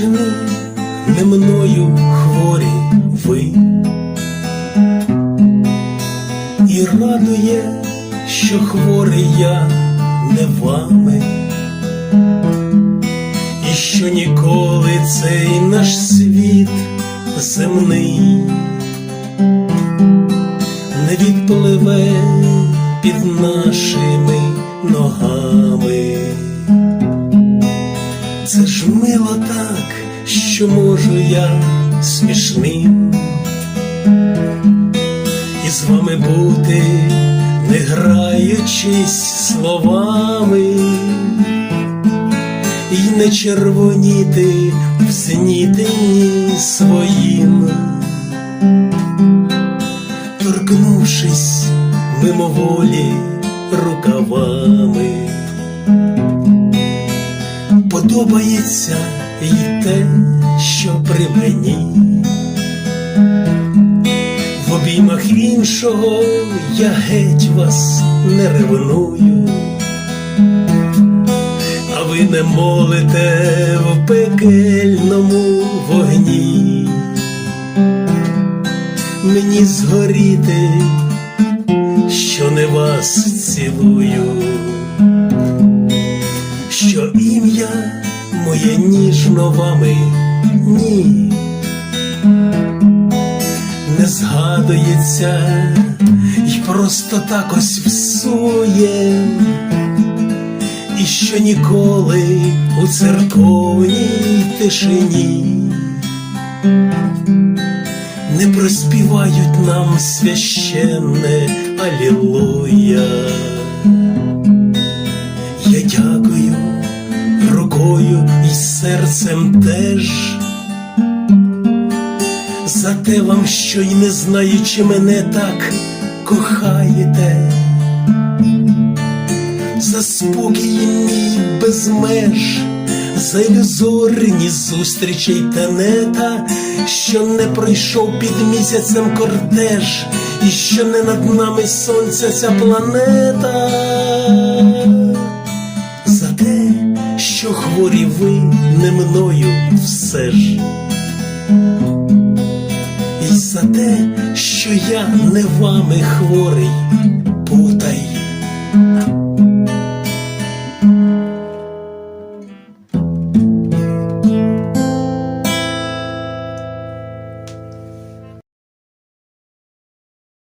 втішені не мною хворі ви, і радує, що хворий я не вами, і що ніколи цей наш світ земний не відпливе під нашими ногами. Це так, що можу я смішним. І з вами бути, не граючись словами, і не червоніти в знітенні своїм, торкнувшись мимоволі рукавами подобається і те, що при мені. В обіймах іншого я геть вас не ревную, а ви не молите в пекельному вогні. Мені згоріти, що не вас цілую моє ніжно вами. Ні, не згадується й просто так ось всує, і що ніколи у церковній тишині не проспівають нам священне Алілуя. Рукою і серцем теж. За те вам, що й не знаючи мене так кохаєте, за спокій мій без меж, за ілюзорні зустрічі й тенета, що не пройшов під місяцем кортеж, і що не над нами сонця ця планета що хворі ви не мною все ж, і за те, що я не вами хворий,